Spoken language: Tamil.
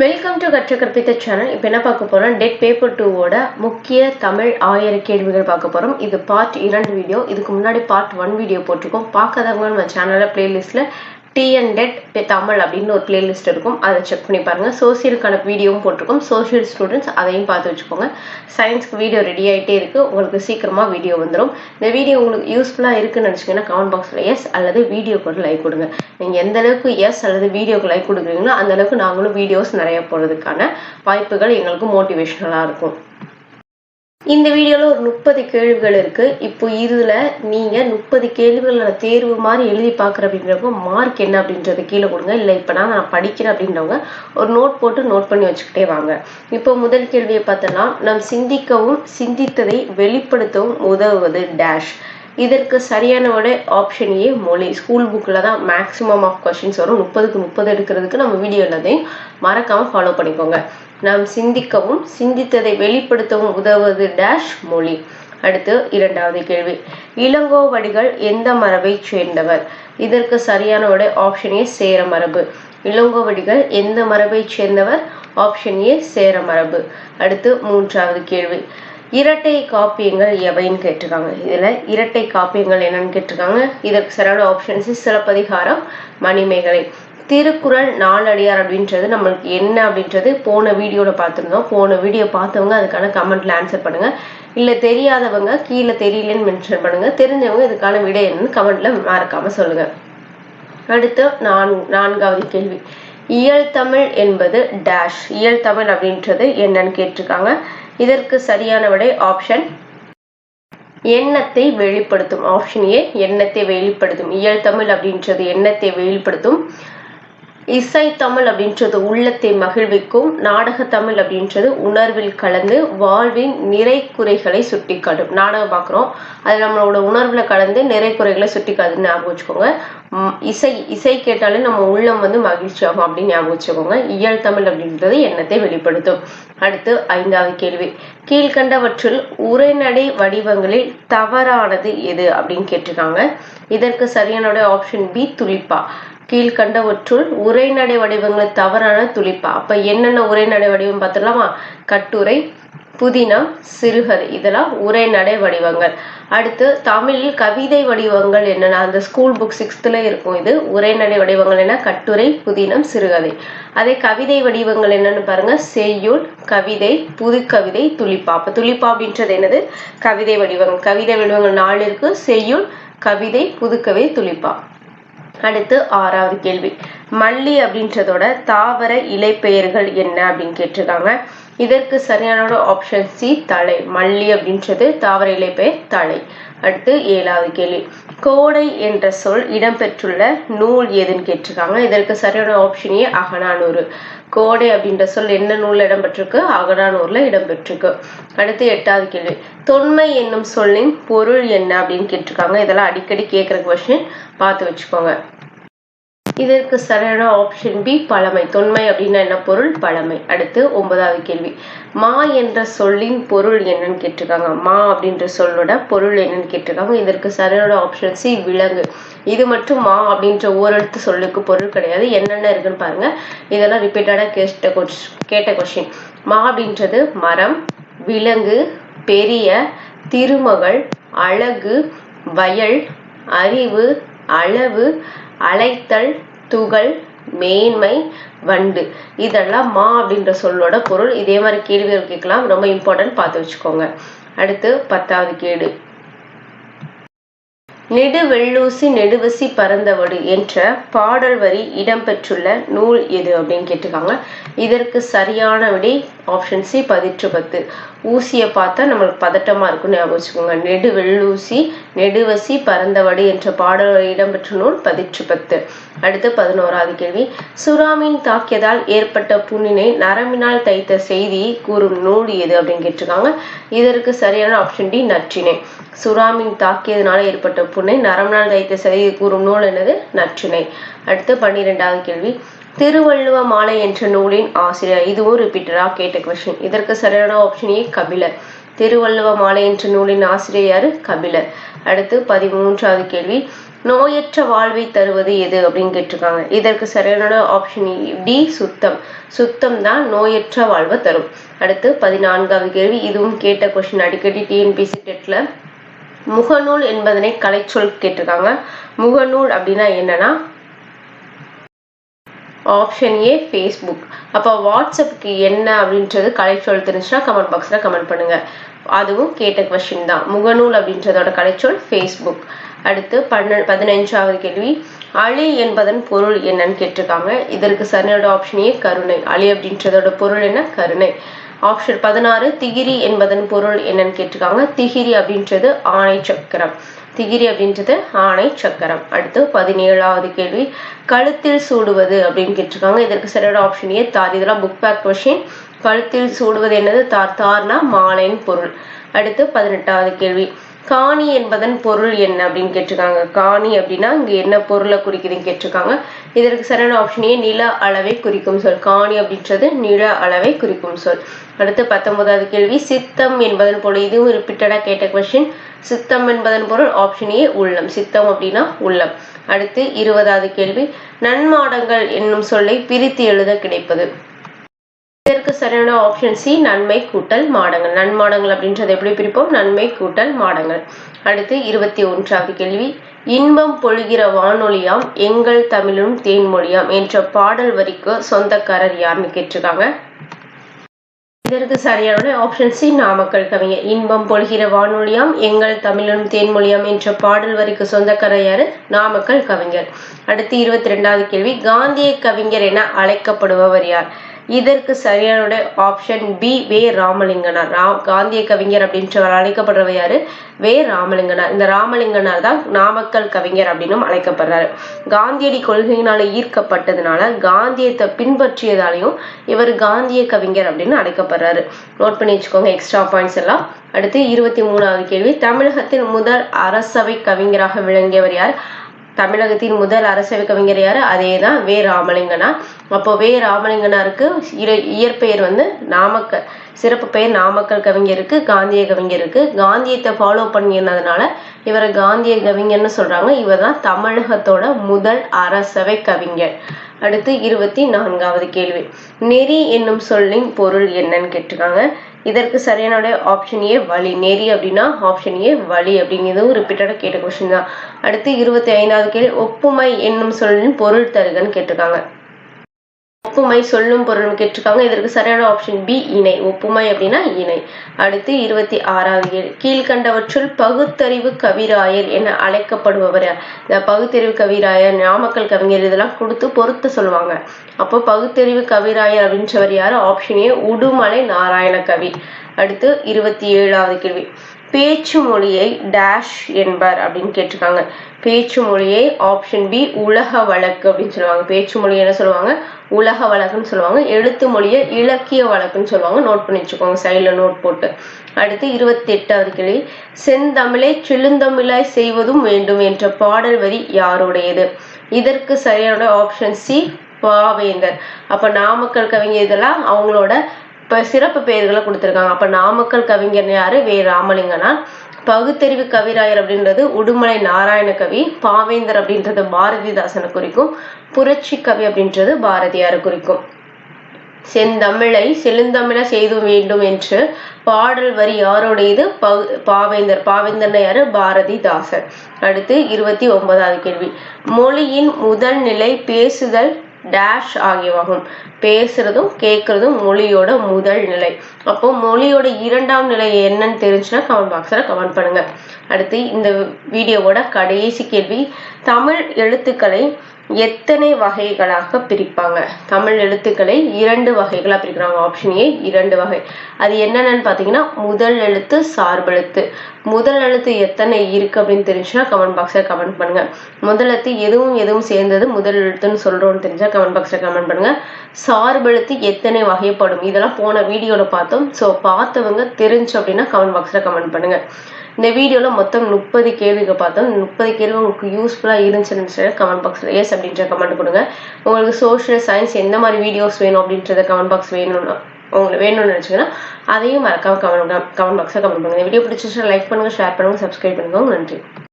வெல்கம் டு கற்று கற்பித்த சேனல் இப்போ என்ன பார்க்க போறோம்? டெட் பேப்பர் டூவோட முக்கிய தமிழ் ஆயிர கேள்விகள் பார்க்க போறோம். இது பார்ட் இரண்டு வீடியோ இதுக்கு முன்னாடி பார்ட் ஒன் வீடியோ போட்டிருக்கோம். பார்க்காதவங்க நம்ம சேனலில் பிளேலிஸ்ட்டில் டிஎன் டெட் தமிழ் அப்படின்னு ஒரு பிளேலிஸ்ட் இருக்கும். அதை செக் பண்ணி பாருங்கள் சோசியலுக்கான வீடியோவும் போட்டிருக்கோம். சோஷியல் ஸ்டூடெண்ட்ஸ் அதையும் பார்த்து வச்சுக்கோங்க. சயின்ஸ்க்கு வீடியோ ரெடி ஆகிட்டே இருக்கு. உங்களுக்கு சீக்கிரமாக வீடியோ வந்துடும் இந்த வீடியோ உங்களுக்கு யூஸ்ஃபுல்லாக இருக்குன்னு நினச்சிங்கன்னா கமெண்ட் பாக்ஸில் எஸ் அல்லது வீடியோக்கு ஒரு லைக் கொடுங்க. நீங்கள் எந்த அளவுக்கு எஸ் அல்லது வீடியோக்கு லைக் கொடுக்குறீங்களோ அந்த அளவுக்கு நாங்களும் வீடியோஸ் நிறைய போடுறதுக்கான வாய்ப்புகள் எங்களுக்கு மோட்டிவேஷ்னலாக இருக்கும். இந்த வீடியோவில் ஒரு முப்பது கேள்விகள் இருக்கு. இப்போ இதுல நீங்க முப்பது கேள்விகளோட தேர்வு மாதிரி எழுதி பார்க்குற அப்படின்றப்போ மார்க் என்ன அப்படின்றத கீழே கொடுங்க. இல்லை இப்போ நான் நான் படிக்கிறேன் அப்படின்றவங்க ஒரு நோட் போட்டு நோட் பண்ணி வச்சுக்கிட்டே வாங்க. இப்போ முதல் கேள்வியை பார்த்தோம்னா நாம் சிந்திக்கவும் சிந்தித்ததை வெளிப்படுத்தவும் உதவுவது டேஷ் இதற்கு சரியான விட ஆப்ஷன் ஏ மொழி. ஸ்கூல் புக்கில் தான் மேக்ஸிமம் ஆஃப் கொஷின்ஸ் வரும். முப்பதுக்கு முப்பது எடுக்கிறதுக்கு நம்ம வீடியோ எல்லாத்தையும் மறக்காமல் ஃபாலோ பண்ணிக்கோங்க. நாம் சிந்திக்கவும் சிந்தித்ததை வெளிப்படுத்தவும் உதவுவது டேஷ் மொழி. அடுத்து இரண்டாவது கேள்வி. இளங்கோவடிகள் எந்த மரபை சேர்ந்தவர்? இதற்கு சரியான விட ஆப்ஷன் ஏ சேர மரபு. இளங்கோவடிகள் எந்த மரபை சேர்ந்தவர்? ஆப்ஷன் ஏ சேர மரபு. அடுத்து மூன்றாவது கேள்வி. இரட்டை காப்பியங்கள் எவைன்னு கேட்டிருக்காங்க. இதுல இரட்டை காப்பியங்கள் என்னன்னு கேட்டிருக்காங்க. இதற்கு சரியான ஆப்ஷன்ஸ் சிலப்பதிகாரம் மணிமேகலை. திருக்குறள் நாலடியார் அப்படின்றது நம்மளுக்கு என்ன அப்படின்றது போன வீடியோவில் பார்த்துருந்தோம். போன வீடியோ பார்த்தவங்க அதுக்கான கமெண்ட்ல ஆன்சர் பண்ணுங்க. இல்லை தெரியாதவங்க கீழே தெரியலன்னு மென்ஷன் பண்ணுங்க. தெரிஞ்சவங்க இதுக்கான விடை என்னன்னு கமெண்ட்ல மறக்காம சொல்லுங்க. அடுத்து நான் நான்காவது கேள்வி. இயல் தமிழ் என்பது டேஷ் இயல் தமிழ் அப்படின்றது என்னன்னு கேட்டிருக்காங்க. இதற்கு சரியான விடை ஆப்ஷன் எண்ணத்தை வெளிப்படுத்தும். ஆப்ஷன் ஏ எண்ணத்தை வெளிப்படுத்தும். இயல் தமிழ் அப்படின்றது எண்ணத்தை வெளிப்படுத்தும். இசை தமிழ் அப்படின்றது உள்ளத்தை மகிழ்விக்கும் நாடக தமிழ் அப்படின்றது உணர்வில் கலந்து வாழ்வின் நிறை குறைகளை சுட்டி காட்டும் நாடகம் பார்க்குறோம். அது நம்மளோட உணர்வில் கலந்து நிறை குறைகளை சுட்டி காட்டுன்னு ஞாபகம் வச்சுக்கோங்க. இசை இசை கேட்டாலே நம்ம உள்ளம் வந்து மகிழ்ச்சி ஆகும் அப்படின்னு ஞாபகம் வச்சுக்கோங்க. இயல் தமிழ் அப்படின்றது எண்ணத்தை வெளிப்படுத்தும். அடுத்து ஐந்தாவது கேள்வி. கீழ்கண்டவற்றில் உரைநடை வடிவங்களில் தவறானது எது அப்படின்னு கேட்டிருக்காங்க. இதற்கு சரியான ஆப்ஷன் பி துளிப்பா. கீழ்கண்டவற்றுள் உரைநடை வடிவங்கள் தவறான துளிப்பா? அப்ப என்னென்ன உரைநடை வடிவம் பார்த்துடலாமா? கட்டுரை புதினம் சிறுகதை. இதெல்லாம் உரைநடை வடிவங்கள். அடுத்து தமிழில் கவிதை வடிவங்கள் என்னென்ன? அந்த ஸ்கூல் புக் சிக்ஸ்த்துல இருக்கும் இது. உரைநடை வடிவங்கள் என்ன? கட்டுரை புதினம் சிறுகதை. அதே கவிதை வடிவங்கள் என்னன்னு பாருங்க. செய்யுள் கவிதை புது கவிதை துளிப்பா. அப்ப துளிப்பா அப்படின்றது என்னது? கவிதை வடிவங்கள். கவிதை வடிவங்கள் நாலு இருக்கு. செய்யுள் கவிதை புதுக்கவிதை துளிப்பா. அடுத்து ஆறாவது கேள்வி. மல்லி அப்படின்றதோட தாவர இலைப்பெயர்கள் என்ன அப்படின்னு கேட்டிருக்காங்க. இதற்கு சரியான ஆப்ஷன் சி தலை. மல்லி அப்படின்றது தாவர பெயர் தலை. அடுத்து ஏழாவது கேள்வி. கோடை என்ற சொல் இடம்பெற்றுள்ள நூல் எதுன்னு கேட்டிருக்காங்க. இதற்கு சரியான ஆப்ஷன் ஏ அகனானூறு கோடை அப்படின்ற சொல் என்ன நூலில் இடம்பெற்றிருக்கு? அகனானூர்ல இடம்பெற்றிருக்கு. அடுத்து எட்டாவது கேள்வி. தொன்மை என்னும் சொல்லின் பொருள் என்ன அப்படின்னு கேட்டிருக்காங்க. இதெல்லாம் அடிக்கடி கேட்குற கொஸ்டின் பார்த்து வச்சுக்கோங்க. இதற்கு சரியான ஆப்ஷன் பி பழமை. தொன்மை அப்படின்னா என்ன? பொருள் பழமை. அடுத்து ஒன்பதாவது கேள்வி. மா என்ற சொல்லின் பொருள் என்னன்னு கேட்டிருக்காங்க. மா அப்படின்ற சொல்லோட பொருள் என்னன்னு கேட்டிருக்காங்க. இதற்கு சரியான ஆப்ஷன் சி விலங்கு. இது மட்டும் மா அப்படின்ற ஓரெழுத்து சொல்லுக்கு பொருள் கிடையாது. என்னென்ன இருக்குன்னு பாருங்க. இதெல்லாம் ரிப்பீட்டடா கேட்ட கேட்ட கொஸ்டின் மா அப்படின்றது மரம் விலங்கு பெரிய திருமகள் அழகு வயல் அறிவு அளவு அழைத்தல் துகள் மேன்மை வண்டு. இதெல்லாம் மா அப்படின்ற சொல்லோட பொருள். இதே மாதிரி கேள்விகள் கேட்கலாம். ரொம்ப இம்பார்ட்டன்ட் பார்த்து வச்சுக்கோங்க. அடுத்து பத்தாவது கேடு. நெடுவெள்ளூசி நெடுவசி பறந்தவடு என்ற பாடல் வரி இடம்பெற்றுள்ள நூல் எது அப்படின்னு கேட்டிருக்காங்க. இதற்கு சரியான விடை ஆப்ஷன் சி பதிற்று பத்து ஊசியை பார்த்தா நம்மளுக்கு பதட்டமா இருக்கும்னு ஞாபகம் வச்சுக்கோங்க. நெடுவெள்ளூசி நெடுவசி பறந்தவடு என்ற பாடல் வரி இடம்பெற்ற நூல் பதிற்று பத்து அடுத்து பதினோராவது கேள்வி. சுறாமீன் தாக்கியதால் ஏற்பட்ட புண்ணினை நரம்பினால் தைத்த செய்தியை கூறும் நூல் எது அப்படின்னு கேட்டிருக்காங்க. இதற்கு சரியான ஆப்ஷன் டி நற்றினை. சுறாமீன் தாக்கியதுனால ஏற்பட்ட புண்ணை நரம்னால் தைத்த செய்தி கூறும் நூல் என்னது? நற்றினை அடுத்து பன்னிரெண்டாவது கேள்வி. திருவள்ளுவ மாலை என்ற நூலின் ஆசிரியர் இதுவும் ரிப்பீட்டடா கேட்ட கொஸ்டின் இதற்கு சரியான ஆப்ஷன் ஏ கபிலர் திருவள்ளுவ மாலை என்ற நூலின் ஆசிரியர் யாரு? கபிலர் அடுத்து பதிமூன்றாவது கேள்வி. நோயற்ற வாழ்வை தருவது எது அப்படின்னு கேட்டிருக்காங்க. இதற்கு சரியான ஆப்ஷன் டி சுத்தம். சுத்தம் தான் நோயற்ற வாழ்வை தரும். அடுத்து பதினான்காவது கேள்வி. இதுவும் கேட்ட கொஸ்டின் அடிக்கடி டிஎன்பிசி டெட்ல முகநூல் என்பதனை கலைச்சொல் கேட்டிருக்காங்க. முகநூல் அப்படின்னா என்னன்னா ஆப்ஷன் ஏ ஃபேஸ்புக் அப்போ வாட்ஸ்அப்புக்கு என்ன அப்படின்றது கலைச்சொல் தெரிஞ்சுன்னா கமெண்ட் பாக்ஸில் கமெண்ட் பண்ணுங்க. அதுவும் கேட்ட கொஸ்டின் தான். முகநூல் அப்படின்றதோட கலைச்சொல் ஃபேஸ்புக் அடுத்து பன்ன பதினைஞ்சாவது கேள்வி. அழி என்பதன் பொருள் என்னன்னு கேட்டிருக்காங்க. இதற்கு சரியான ஆப்ஷன் ஏ கருணை. அழி அப்படின்றதோட பொருள் என்ன? கருணை. ஆப்ஷன் பதினாறு திகிரி என்பதன் பொருள் என்னன்னு கேட்டிருக்காங்க. திகிரி அப்படின்றது ஆணை சக்கரம். திகிரி அப்படின்றது ஆணை சக்கரம். அடுத்து பதினேழாவது கேள்வி கழுத்தில் சூடுவது அப்படின்னு கேட்டிருக்காங்க. இதற்கு சரியான ஆப்ஷன் ஏ தார். இதெல்லாம் புக் பேக் கொஷின் கழுத்தில் சூடுவது என்னது? தார். தார்னா மாலையின் பொருள். அடுத்து பதினெட்டாவது கேள்வி காணி என்பதன் பொருள் என்ன அப்படின்னு கேட்டிருக்காங்க. காணி அப்படின்னா இங்க என்ன பொருளை குறிக்குதுன்னு கேட்டிருக்காங்க. இதற்கு சரியான ஆப்ஷனே நில அளவை குறிக்கும் சொல். காணி அப்படின்றது நில அளவை குறிக்கும் சொல். அடுத்து பத்தொன்பதாவது கேள்வி. சித்தம் என்பதன் பொருள் இதுவும் ரிப்பீட்டடா கேட்ட கொஸ்டின் சித்தம் என்பதன் பொருள் ஆப்ஷன் ஏ உள்ளம். சித்தம் அப்படின்னா உள்ளம். அடுத்து இருபதாவது கேள்வி. நன்மாடங்கள் என்னும் சொல்லை பிரித்து எழுத கிடைப்பது. இதற்கு சரியான ஆப்ஷன் சி நன்மை கூட்டல் மாடங்கள். நன்மாடங்கள் அப்படின்றத எப்படி பிரிப்போம்? நன்மை கூட்டல் மாடங்கள். அடுத்து இருபத்தி ஒன்றாவது கேள்வி. இன்பம் பொழுகிற வானொலியாம் எங்கள் தமிழும் தேன்மொழியாம் என்ற பாடல் வரிக்கு சொந்தக்காரர் யாருன்னு கேட்டிருக்காங்க. இதற்கு சரியான ஆப்ஷன் சி நாமக்கல் கவிஞர். இன்பம் பொழுகிற வானொலியாம் எங்கள் தமிழும் தேன்மொழியாம் என்ற பாடல் வரிக்கு சொந்தக்காரர் யாரு? நாமக்கல் கவிஞர். அடுத்து இருபத்தி ரெண்டாவது கேள்வி. காந்திய கவிஞர் என அழைக்கப்படுபவர் யார்? இதற்கு சரியான ஆப்ஷன் பி வே ராமலிங்கனார். ராம் காந்திய கவிஞர் அப்படின்றவர் அழைக்கப்படுறவர் யாரு? வே ராமலிங்கனார். இந்த ராமலிங்கனார் தான் நாமக்கல் கவிஞர் அப்படின்னும் அழைக்கப்படுறாரு. காந்தியடி கொள்கையினால ஈர்க்கப்பட்டதுனால காந்தியத்தை பின்பற்றியதாலையும் இவர் காந்திய கவிஞர் அப்படின்னு அழைக்கப்படுறாரு. நோட் பண்ணி வச்சுக்கோங்க எக்ஸ்ட்ரா பாயிண்ட்ஸ் எல்லாம். அடுத்து இருபத்தி மூணாவது கேள்வி. தமிழகத்தின் முதல் அரசவை கவிஞராக விளங்கியவர் யார்? தமிழகத்தின் முதல் அரசவை கவிஞர் யாரு? அதே தான் வே. ராமலிங்கனா. அப்போ வே. ராமலிங்கனாருக்கு இயற்பெயர் வந்து நாமக்கல் சிறப்பு பெயர் நாமக்கல் கவிஞருக்கு காந்திய கவிஞருக்கு. காந்தியத்தை ஃபாலோ பண்ணினதுனால இவரை காந்திய கவிஞர்னு சொல்றாங்க. இவர் தான் தமிழகத்தோட முதல் அரசவை கவிஞர். அடுத்து இருபத்தி நான்காவது கேள்வி. நெறி என்னும் சொல்லின் பொருள் என்னன்னு கேட்டிருக்காங்க. இதற்கு சரியான ஆப்ஷன் ஏ வழி. நெறி அப்படின்னா ஆப்ஷன் ஏ வழி அப்படிங்கிறதும் ரிப்பீட்டடாக கேட்ட கொஸ்டின் தான். அடுத்து இருபத்தி ஐந்தாவது கேள்வி ஒப்புமை என்னும் சொல்லின் பொருள் தருகன்னு கேட்டிருக்காங்க. ஒப்புமை சொல்லும் பொருள் கேட்டிருக்காங்க. இதற்கு சரியான ஆப்ஷன் பி இணை. ஒப்புமை அப்படின்னா இணை. அடுத்து இருபத்தி ஆறாவது கேள்வி. கீழ்கண்டவற்றுள் பகுத்தறிவு கவிராயர் என அழைக்கப்படுபவர் இந்த பகுத்தறிவு கவிராயர் நாமக்கல் கவிஞர் இதெல்லாம் கொடுத்து பொறுத்து சொல்லுவாங்க. அப்போ பகுத்தறிவு கவிராயர் அப்படின்றவர் யாரு? Option A Udumalai Narayana Kavi. அடுத்து இருபத்தி ஏழாவது கேள்வி. பேச்சு மொழியை டேஷ் என்பர் அப்படின்னு கேட்டிருக்காங்க. பேச்சு மொழியை ஆப்ஷன் பி உலக வழக்கு அப்படின்னு சொல்லுவாங்க. பேச்சு மொழி என்ன சொல்லுவாங்க? உலக வழக்குன்னு சொல்லுவாங்க. எழுத்து மொழியை இலக்கிய வழக்குன்னு சொல்லுவாங்க. நோட் பண்ணி வச்சுக்கோங்க. சைடில் நோட் போட்டு. அடுத்து இருபத்தி எட்டாவது கேள்வி செந்தமிழை செழுந்தமிழாய் செய்வதும் வேண்டும் என்ற பாடல் வரி யாருடையது? இதற்கு சரியான ஆப்ஷன் சி பாவேந்தர். அப்ப நாமக்கல் கவிஞர் இதெல்லாம் அவங்களோட இப்போ சிறப்பு பெயர்களை கொடுத்துருக்காங்க. அப்போ நாமக்கல் கவிஞர் யாரு? வே. ராமலிங்கனா பகுத்தறிவு கவிராயர் அப்படின்றது உடுமலை நாராயண கவி பாவேந்தர் அப்படின்றது பாரதிதாசனை குறிக்கும் புரட்சி கவி அப்படின்றது பாரதியாரை குறிக்கும். செந்தமிழை செழுந்தமிழ செய்து வேண்டும் என்று பாடல் வரி யாருடையது? பாவேந்தர். பாவேந்தர் யாரு? பாரதிதாசன். அடுத்து இருபத்தி ஒன்பதாவது கேள்வி. மொழியின் முதல் நிலை பேசுதல் டேஷ் ஆகியவாகும். பேசுறதும் கேட்கறதும் மொழியோட முதல் நிலை. அப்போ மொழியோட இரண்டாம் நிலை என்னன்னு தெரிஞ்சுன்னா கமெண்ட் பாக்ஸ்ல கமெண்ட் பண்ணுங்க. அடுத்து இந்த வீடியோவோட கடைசி கேள்வி. தமிழ் எழுத்துக்களை எத்தனை வகைகளாக பிரிப்பாங்க? தமிழ் எழுத்துக்களை இரண்டு வகைகளாக பிரிக்கிறாங்க. ஆப்ஷன் ஏ இரண்டு வகை. அது என்னென்னு பார்த்தீங்கன்னா முதல் எழுத்து சார்பெழுத்து முதல் எழுத்து எத்தனை இருக்கு அப்படின்னு தெரிஞ்சுன்னா கமெண்ட் பாக்ஸில் கமெண்ட் பண்ணுங்க. முதல் எழுத்து எதுவும் எதுவும் சேர்ந்தது முதல் எழுத்துன்னு சொல்கிறோன்னு தெரிஞ்சால் கமெண்ட் பாக்ஸில் கமெண்ட் பண்ணுங்க. சார்பெழுத்து எத்தனை வகைப்படும்? இதெல்லாம் போன வீடியோவில் பார்த்தோம். ஸோ பார்த்தவங்க தெரிஞ்சு அப்படின்னா கமெண்ட் பாக்ஸில் கமெண்ட் பண்ணுங்கள் இந்த வீடியோவில் மொத்தம் முப்பது கேள்விகள் பார்த்தோம். முப்பது கேள்வி உங்களுக்கு யூஸ்ஃபுல்லாக இருந்துச்சுன்னு கமெண்ட் பாக்ஸில் எஸ் அப்படின்ற கமெண்ட் கொடுங்க. உங்களுக்கு சோஷியல் சயின்ஸ் எந்த மாதிரி வீடியோஸ் வேணும் அப்படின்றத கமெண்ட் பாக்ஸ் வேணும்னா உங்களுக்கு வேணும்னு நினச்சிங்கன்னா அதையும் மறக்காம கமெண்ட் கமெண்ட் பாக்ஸில் கமெண்ட் பண்ணுங்கள் வீடியோ பிடிச்சிச்சுன்னா லைக் பண்ணுங்கள் ஷேர் பண்ணுங்கள் சப்ஸ்கிரைப் பண்ணுங்க. நன்றி.